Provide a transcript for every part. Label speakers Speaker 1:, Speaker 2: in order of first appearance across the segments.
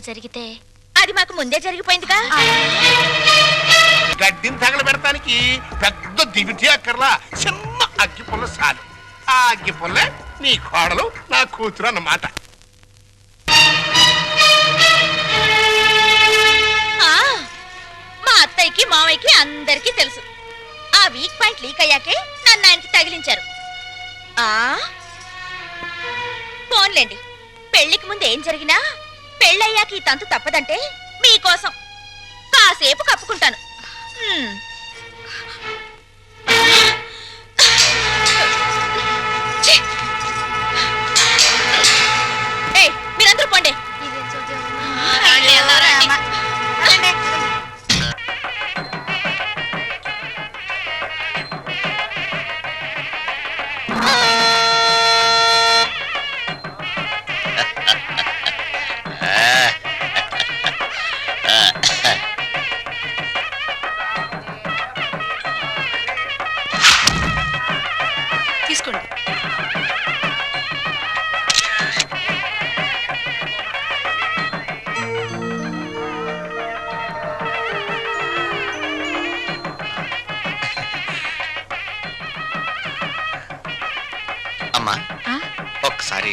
Speaker 1: ఏమైనా జరిగితే
Speaker 2: అది మాకు ముందే జరిగిపోయిందిగా.
Speaker 3: గడ్డిని తగలబెడటానికి పెద్ద దివిటి అక్కర్లా చిన్న అగ్గి పుల్ల చాలు. ఆ అగ్గి పుల్లే నీ కోడలు నా కూతురు అన్నమాట.
Speaker 2: ఆ, మా అత్తయ్యకి మావయ్యకి అందరికీ తెలుసు. ఆ వీక్ పాయింట్ లీక్ అయ్యాకే నన్ను ఆయనకి తగిలించారు. ఆ? ఫోన్లేండి పెళ్ళికి ముందు ఏం జరిగినా పెళ్ళయ్యాక ఈ తంతు తప్పదంటే మీకోసం. కాసేపు కప్పుకుంటాను.
Speaker 4: తీసుకోండి
Speaker 5: అమ్మా? ఒక్కసారి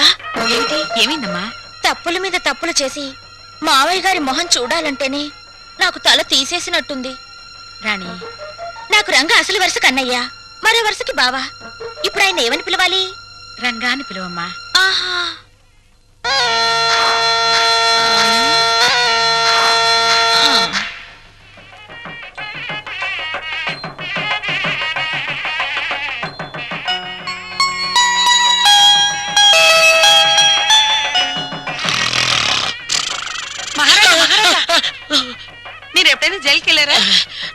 Speaker 2: అత్తయ్య
Speaker 4: ఏమైందమ్మా?
Speaker 2: తప్పుల మీద తప్పులు చేసి మావయ్య గారి మొహం చూడాలంటేనే నాకు తల తీసేసినట్టుంది.
Speaker 4: రాణి.
Speaker 2: నాకు రంగ అసలు వరుస కన్నయ్య. మరో వరుసకి బావా. ఇప్పుడు ఆయన ఏమని పిలవాలి?
Speaker 4: రంగాన్ని పిలువమ్మా.
Speaker 2: ఆహా.
Speaker 6: జైలుకి వెళ్ళారా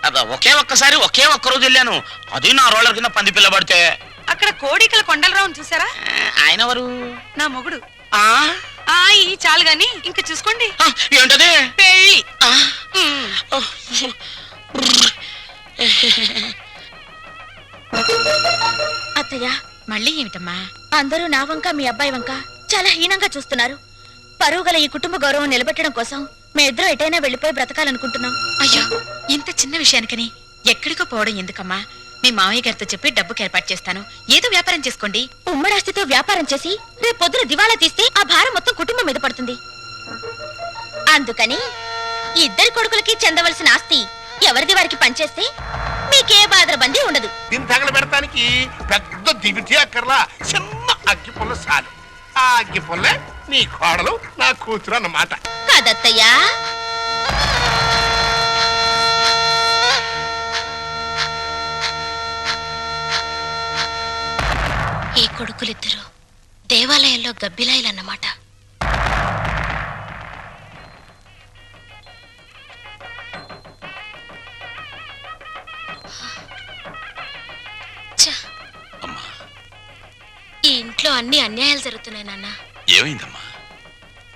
Speaker 7: అబ్బా, ఒకే ఒక్కసారి ఒకే ఒక్క రోజు వెళ్ళాను. అది నా రోడ్ల కింద పంది పిల్ల పడితే
Speaker 6: అక్కడ కోడికల కొండలరావుని చూసారా
Speaker 7: ఆయన ఎవరు?
Speaker 6: నా మొగుడు.
Speaker 7: ఆ?
Speaker 6: ఆ ఈ చాలు గాని ఇంకా చూసుకోండి.
Speaker 7: ఏంటది?
Speaker 6: పెళ్ళి.
Speaker 2: అత్తయ్య
Speaker 4: మళ్ళీ ఏమిటమ్మా?
Speaker 2: అందరూ నా వంక మీ అబ్బాయి వంక చాలా హీనంగా చూస్తున్నారు. పరువు గల ఈ కుటుంబ గౌరవం నిలబెట్టడం కోసం మేమిద్దరం ఎటైనా వెళ్ళిపోయి బ్రతకాలనుకుంటున్నాం.
Speaker 4: అయ్యో ఇంత చిన్న విషయానికని. ఎక్కడికో పోవడం ఎందుకమ్మా? మీ మావయ్య గారితో చెప్పి డబ్బుకి ఏర్పాటు చేస్తాను. ఏదో వ్యాపారం చేసుకోండి.
Speaker 2: ఉమ్మడాస్తితో వ్యాపారం చేసి రేపు పొద్దున దివాళా తీస్తే ఆ భారం మొత్తం కుటుంబం మీద పడుతుంది. అందుకని ఇద్దరి కొడుకులకి చెందవలసిన ఆస్తి ఎవరిది వారికి పంచేస్తే మీకే బాధర బందీ ఉండదు.
Speaker 3: దీన్ని తగలబెడటానికి పెద్ద దివిటి అక్కర్లా చిన్న చాలు. ఆ నీ కోడలు నా కూతురు అన్నమాట.
Speaker 2: కదత్తయ్యా
Speaker 1: ఈ కొడుకులిద్దరూ దేవాలయంలో గబ్బిలాయిలన్నమాట. ఈ ఇంట్లో అన్ని అన్యాయాలు జరుగుతున్నాయి నాన్న.
Speaker 5: ఏమైందమ్మా?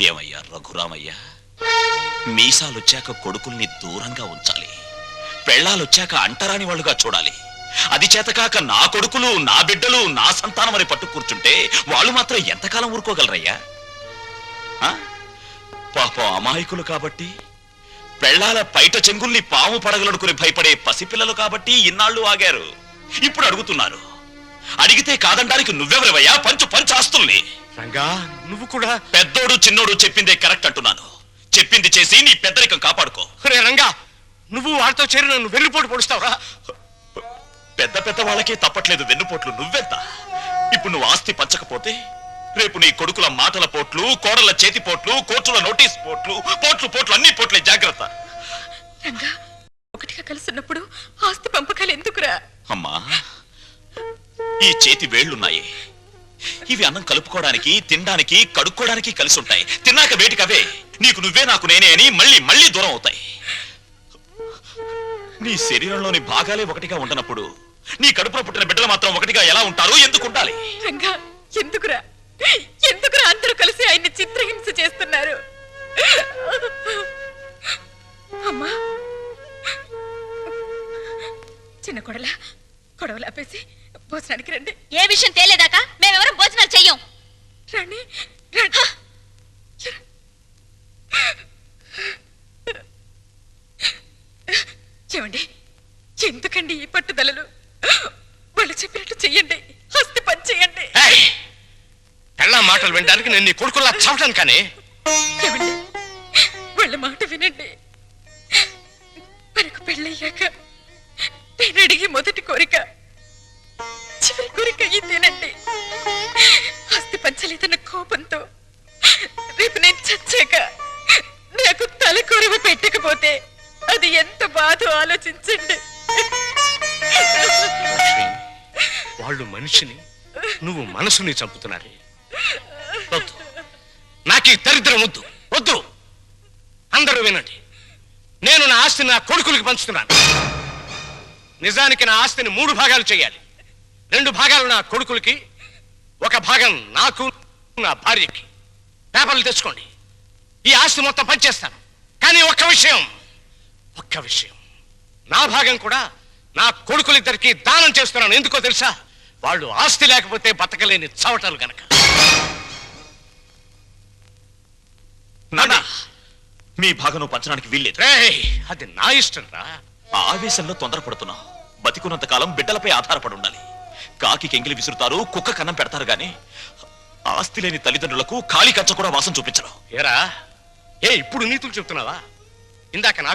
Speaker 8: ఏమయ్యా రఘురామయ్యా? మీసాలొచ్చాక కొడుకుల్ని దూరంగా ఉంచాలి. పెళ్ళాలొచ్చాక అంటరాని వాళ్ళుగా చూడాలి. అది చేతకాక నా కొడుకులు నా బిడ్డలు నా సంతానం అని పట్టు కూర్చుంటే వాళ్ళు మాత్రం ఎంతకాలం ఊరుకోగలరయ్యా? పాపం అమాయకులు కాబట్టి పెళ్ళాల పైట చెంగుల్ని పాము పడగలనుకుని భయపడే పసిపిల్లలు కాబట్టి ఇన్నాళ్ళు ఆగారు. ఇప్పుడు అడుగుతున్నారు. అడిగితే కాదండానికి నువ్వెవరివయ్యా? పంచు పంచాస్తుల్ని
Speaker 9: రంగా నువ్వు కూడా?
Speaker 8: పెద్దోడు చిన్నోడు చెప్పిందే కరెక్ట్ అంటున్నాను. చెప్పింది చేసి నీ పెద్దరికం కాపాడుకో.
Speaker 9: రే రంగా నువ్వు వాళ్ళతో చేరి నన్ను వెన్నుపోటు పొడుస్తావురా?
Speaker 8: పెద్ద పెద్ద వాళ్ళకే తప్పట్లేదు వెన్నుపోట్లు నువ్వెంత? ఇప్పుడు నువ్వు ఆస్తి పంచకపోతే రేపు నీ కొడుకుల మాటల పోట్లు కోడల చేతి పోట్లు కోర్టుల నోటీస్ పోట్లు పోట్లు పోట్లు అన్ని పోట్లే జాగ్రత్త.
Speaker 10: రంగా ఒకటిగా కలుసున్నప్పుడు ఆస్తి పంపకాలు ఎందుకురా?
Speaker 8: అమ్మా ఈ చేతి వేళ్ళున్నాయి ఇవి అన్నం కలుపుకోవడానికి తినడానికి కడుక్కోవడానికి కలిసి ఉంటాయి. తిన్నాక వేటికి అవే? నీకు నువ్వే నాకు నేనే అని మళ్ళీ మళ్ళీ దూరం అవుతాయి. నీ శరీరంలోని భాగాలే ఒకటిగా ఉండనప్పుడు నీ కడుపులో పుట్టిన బిడ్డలు మాత్రం ఒకటిగా ఎలా ఉంటారు? ఎందుకు ఉండాలి?
Speaker 10: రంగా ఎందుకురా? ఎందుకురా అందరూ కలిసి ఆయన్ని చిత్రహింస చేస్తున్నారు? అమ్మా! చిన్న కొడల కొడవలు ఆపేసి భోజనానికి రండి.
Speaker 2: ఏ విషయం తేలేదాకా మేమెవరం భోజనాలు చెయ్యం
Speaker 10: రండి రండి ఏమండి? ఎందుకండి ఈ పట్టుదలలు? వాళ్ళు చెప్పినట్టు చెయ్యండి. హస్తి పని చెయ్యండి.
Speaker 9: పెళ్ళ మాటలు వినడానికి నేను నీ కొడుకులా చావటాను కానీ.
Speaker 10: ఏమండి? వాళ్ళ మాట వినండి. మనకు పెళ్ళయ్యాక నేను అడిగే మొదటి కోరిక చివరి కోరిక ఇదేనండి. ఆస్తి పంచలేదన్న కోపంతో రేపు నేను చచ్చాక నాకు తల కొరవ పెట్టకపోతే అది ఎంత బాధో ఆలోచించండి.
Speaker 9: వాళ్ళు మనిషిని నువ్వు మనసుని చంపుతున్నారే. వద్దు. నాకు దరిద్రం వద్దు. వద్దు. అందరూ వినండి. నేను నా ఆస్తిని నా కొడుకులకి పంచుతున్నాను. నిజానికి నా ఆస్తిని మూడు భాగాలు చేయాలి. రెండు భాగాలు నా కొడుకులకి ఒక భాగం నాకు నా భార్యకి. పేపర్లు తెచ్చుకోండి. ఈ ఆస్తి మొత్తం పనిచేస్తాను. కానీ ఒక్క విషయం ఒక్క విషయం. నా భాగం కూడా నా కొడుకులిద్దరికి దానం చేస్తున్నాను. ఎందుకో తెలుసా? వాళ్ళు ఆస్తి లేకపోతే బతకలేని చవటలు గనక.
Speaker 8: నాన్న మీ భాగం నువ్వు పంచడానికి వీల్లేదు.
Speaker 9: రేయ్, అది నా ఇష్టం రా.
Speaker 8: ఆ ఆవేశంలో తొందరపడుతున్నావు. బతికున్నంత కాలం బిడ్డలపై ఆధారపడి ఉండాలి. కాకి కెంగిలి విసురుతారు కుక్క కన్నం పెడతారు గాని ఆస్తి లేని తల్లిదండ్రులకు ఖాళీ కంచ కూడా వాసం చూపించరు.
Speaker 9: ఏరా ఏ ఇప్పుడు నీతులు చెప్తున్నావా? ఇందాక నా